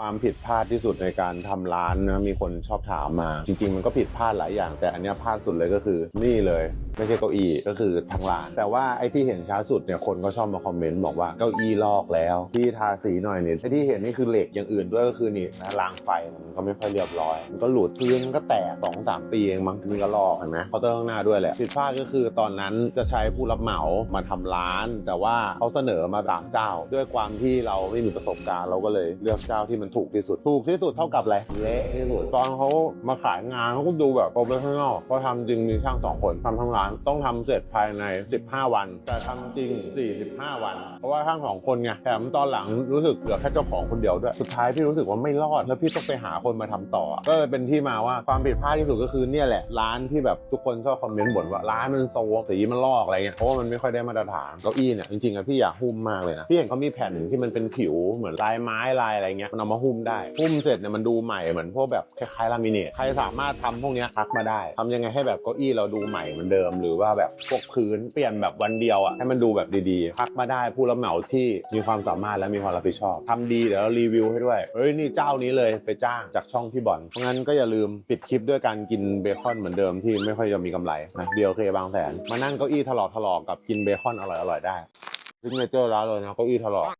ความผิดพลาดที่สุดในการทำร้านนะมีคนชอบถามมา จริงๆ มันก็ผิดพลาดหลายอย่าง แต่อันนี้พลาดสุดเลยก็คือนี่เลย ไม่ใช่เก้าอี้ก็คือทางร้าน แต่ว่าไอ้ที่เห็นช้าสุดเนี่ยคนก็ชอบมาคอมเมนต์บอกว่าเก้าอี้ลอกแล้วพี่ทาสีหน่อยเนี่ยไอ้ที่เห็นนี่คือเหล็กอย่างอื่นด้วยก็คือนี่นะรางไฟมันก็ไม่ค่อยเรียบร้อย มันก็หลุดพื้นมันก็แตกสองสามปีเองมั้งมันก็ลอกเห็นไหมเคาน์เตอร์ข้างหน้าด้วยแหละผิดพลาดก็คือตอนนั้นจะใช้ผู้รับเหมามาทำร้าน แต่ว่าเขาเสนอมาสามเจ้า ด้วยความที่เราไม่มีประสบการณ์เราก็เลยเลือกเจ้าที่มันถูกที่สุด ถูกที่สุดเท่ากับอะไรเละที่สุดตอนเขามาขายงานเขาก็ดูแบบโปรเฟชชั่นอลเพราะทำจริงมีช่างสองคนทำทั้งร้านต้องทำเสร็จภายใน 15 วัน แต่ทำจริง 45 วัน เพราะว่าช่างสองคนไงแถมตอนหลังรู้สึกเหลือแค่เจ้าของคนเดียวด้วยสุดท้ายพี่รู้สึกว่าไม่รอด แล้วพี่ต้องไปหาคนมาทำต่อ ก็เลยเป็นที่มาว่าความผิดพลาดที่สุดก็คือเนี่ยแหละร้านที่แบบทุกคนชอบคอมเมนต์บ่นว่าร้านมันโซกสีมันลอกอะไรเงี้ยเพราะว่ามันไม่ค่อยได้มาตรฐานเก้าอี้เนี่ยจริงๆอะพี่อยากหุ้มมากเลยนะพี่เห็นเขามีแผ่นที่มันเป็นผิวเหมือนลายไม้ลายอะไรเงี้ยมันเอามาหุ้มได้หุ้มเสร็จเนี่ยมันดูใหม่เหมือนพวกแบบคล้ายๆลามิเนตใครสามารถทำพวกนี้ทักมาได้ทำยังไงให้แบบเก้าอี้เราดูใหม่เหมือนเดิม หรือว่าแบบพวกพื้นเปลี่ยนแบบวันเดียวอะให้มันดูแบบดีๆทักมาได้ผู้รับเหมาที่มีความสามารถและมีความรับผิดชอบทำดีเดี๋ยวรีวิวให้ด้วยเฮ้ยนี่เจ้านี้เลยไปจ้างจากช่องพี่บอลเพราะงั้นก็อย่าลืมปิดคลิปด้วยการกินเบคอนเหมือนเดิมที่ไม่ค่อยจะมีกำไรนะเดียวเคบางแสนมานั่งเก้าอี้ถลอกๆกับกินเบคอนอร่อยๆได้ซิกเนเจอร์ร้านเลยนะเก้าอี้ถลอก